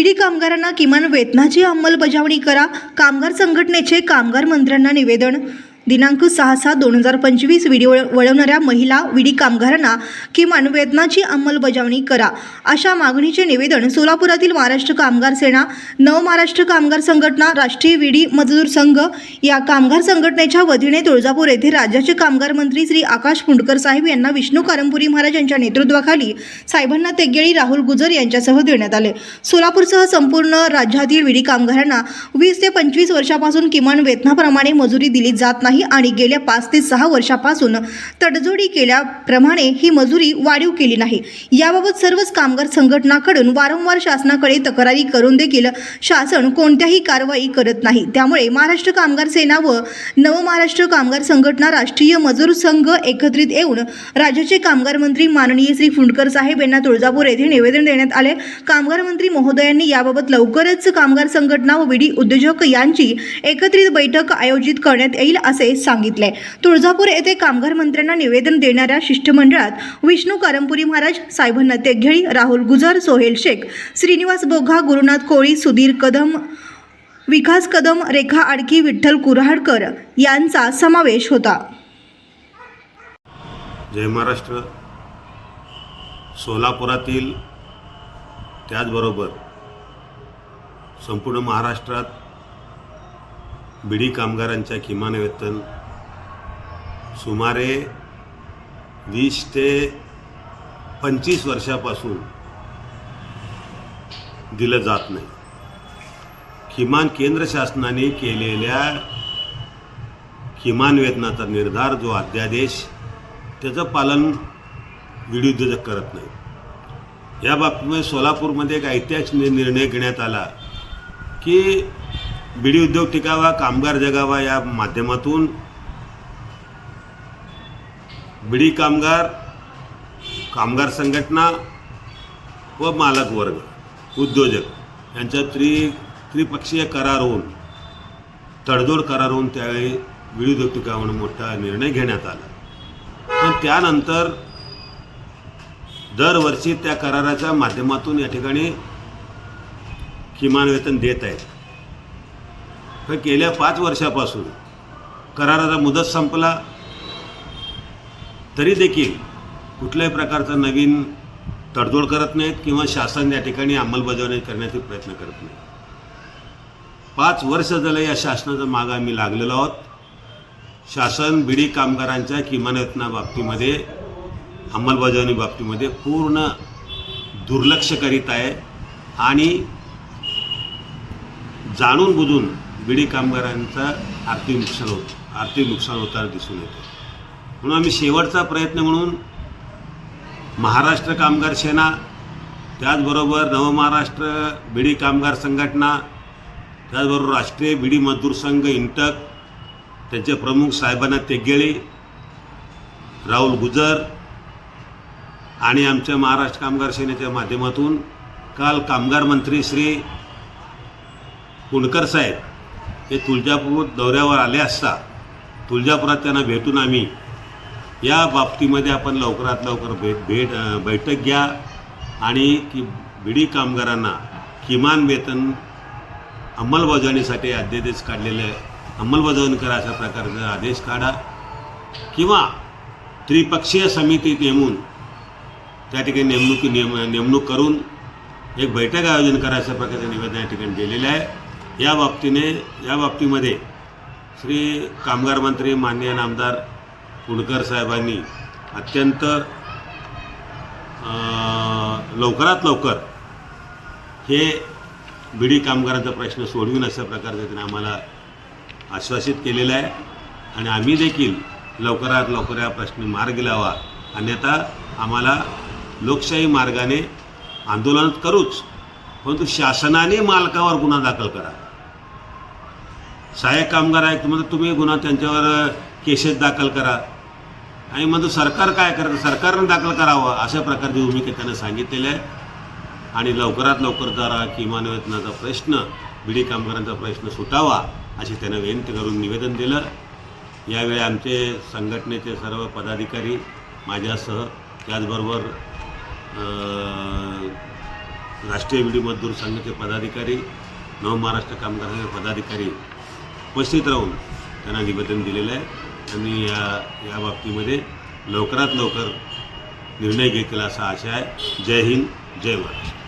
विडी कामगारांना किमान वेतनाची अंमलबजावणी करा. कामगार संघटनेचे कामगार मंत्र्यांना निवेदन दिनांक सहा सात दोन हजार पंचवीस विडी वळवणाऱ्या महिला विडी कामगारांना किमान वेतनाची अंमलबजावणी करा. अशा मागणीचे निवेदन सोलापुरातील महाराष्ट्र कामगार सेना नव महाराष्ट्र कामगार संघटना राष्ट्रीय विडी मजदूर संघ या कामगार संघटनेच्या वतीने तुळजापूर येथे राज्याचे कामगार मंत्री श्री आकाश पुंडकर साहेब यांना विष्णू कारंपुरी महाराज यांच्या नेतृत्वाखाली साहेबांना तेगेळी राहुल गुजर यांच्यासह देण्यात आले. सोलापूरसह संपूर्ण राज्यातील विडी कामगारांना वीस ते पंचवीस वर्षापासून किमान वेतनाप्रमाणे मजुरी दिली जात नाही. आणि गेल्या पाच ते सहा वर्षापासून तडजोडी केल्याप्रमाणे ही मजुरी वाढीव केली नाही. याबाबत सर्वच कामगार संघटनाकडून वारंवार शासनाकडे तक्रारी करून देखील शासन कोणत्याही कारवाई करत नाही. त्यामुळे महाराष्ट्र कामगार सेना व नव महाराष्ट्र कामगार संघटना राष्ट्रीय मजूर संघ एकत्रित येऊन राज्याचे कामगार मंत्री माननीय श्री फुंडकर साहेब यांना तुळजापूर येथे निवेदन देण्यात आले. कामगार मंत्री महोदयांनी याबाबत लवकरच कामगार संघटना व विडी उद्योजक यांची एकत्रित बैठक आयोजित करण्यात येईल असे सांगितले तुळजापूर येथे कामगार मंत्र्यांना निवेदन देणाऱ्या शिष्टमंडळात विष्णू करमपुरी महाराज साहेबांना तेघेळी राहुल गुजर सोहेल शेख श्रीनिवास बोघा गुरुनाथ कोळी सुधीर कदम विकास कदम रेखा आडकी विठ्ठल कुऱ्हाडकर यांचा समावेश होता. जय महाराष्ट्र. सोलापुरातील त्याचबरोबर संपूर्ण महाराष्ट्रात बिडी कामगारांच्या किमान वेतन सुमारे वीस ते पंचवीस वर्षापासून दिलं जात नाही. किमान केंद्र शासनाने केलेल्या किमान वेतनाचा निर्धार जो अध्यादेश त्याचं पालन विडी उद्योजक करत नाही. या बाबतीमध्ये सोलापूरमध्ये एक ऐतिहासिक निर्णय घेण्यात आला की बिडी उद्योग टिकावा कामगार जगावा या माध्यमातून बिडी कामगार कामगार संघटना व मालक वर्ग उद्योजक यांच्या त्रि त्रिपक्षीय करार होऊन तडजोड करार होऊन त्यावेळी बिडी उद्योग टिकावा म्हणून मोठा निर्णय घेण्यात आला. पण त्यानंतर दरवर्षी त्या कराराच्या माध्यमातून या ठिकाणी किमान वेतन देत आहेत. तर गेल्या पाच वर्षापासून कराराचा मुदत संपला. तरी देखील कुठल्याही प्रकारचा नवीन तडजोड करत नाहीत किंवा शासन या ठिकाणी अंमलबजावणी करण्याचे प्रयत्न करत नाही पाच वर्ष झालं या शासनाचा माग आम्ही लागलेलो आहोत. शासन बिडी कामगारांच्या किमान वेतना बाबतीमध्ये अंमलबजावणी बाबतीमध्ये पूर्ण दुर्लक्ष करीत आहे आणि जाणून बुजून बीडी कामगारांचं आर्थिक नुकसान होत आर्थिक नुकसान होताना दिसून येते. म्हणून आम्ही शेवटचा प्रयत्न म्हणून महाराष्ट्र कामगार सेना त्याचबरोबर नवमहाराष्ट्र बीडी कामगार संघटना त्याचबरोबर राष्ट्रीय बीडी मजदूर संघ इंटक त्यांचे प्रमुख साहेबांना तेगेळे राहुल गुजर आणि आमच्या महाराष्ट्र कामगार सेनेच्या माध्यमातून काल कामगार मंत्री श्री कुणकर साहेब हे तुळजापूर दौऱ्यावर आले असता तुळजापुरात त्यांना भेटून आम्ही या बाबतीमध्ये आपण लवकरात लवकर भेट भेट बैठक घ्या आणि की बिडी कामगारांना किमान वेतन अंमलबजावणीसाठी अध्यादेश काढलेले अंमलबजावणी करा अशा प्रकारचा आदेश काढा. किंवा त्रिपक्षीय समिती नेमून त्या ठिकाणी नेमणुकी नेम नेमणूक करून एक बैठक आयोजन करा अशा प्रकारचं निवेदन या ठिकाणी दिलेलं आहे. या बाबतीने या बाबतीमध्ये श्री कामगार मंत्री माननीय नामदार कुडकर साहेबांनी अत्यंत लवकरात लवकर हे बिडी कामगारांचा प्रश्न सोडवीन अशा प्रकारचं त्यांनी आम्हाला आश्वासित केलेलं आहे. आणि आम्ही देखील लवकरात लवकर या प्रश्नी मार्ग लावा. अन्यथा आम्हाला लोकशाही मार्गाने आंदोलन करूच परंतु शासनाने मालकावर गुन्हा दाखल करा. सहाय्यक कामगार आहेत म्हणजे तुम्ही गुन्हा त्यांच्यावर केसेस दाखल करा. आणि मग सरकार काय करतं? सरकारनं दाखल करावं अशा प्रकारची भूमिका त्यांना सांगितलेली आहे. आणि लवकरात लवकर जरा किमान वेतनाचा प्रश्न बिडी कामगारांचा प्रश्न सुटावा अशी त्यांना विनंती करून निवेदन दिलं. यावेळी आमचे संघटनेचे सर्व पदाधिकारी माझ्यासह त्याचबरोबर राष्ट्रीय विडी मजदूर संघाचे पदाधिकारी नवमहाराष्ट्र महाराष्ट्र कामगारांचे पदाधिकारी उपस्थित राहून त्यांना निवेदन दिलेलं आहे. आणि या या बाबतीमध्ये लवकरात लवकर निर्णय घेतील असा आशा आहे. जय हिंद जय महाराष्ट्र.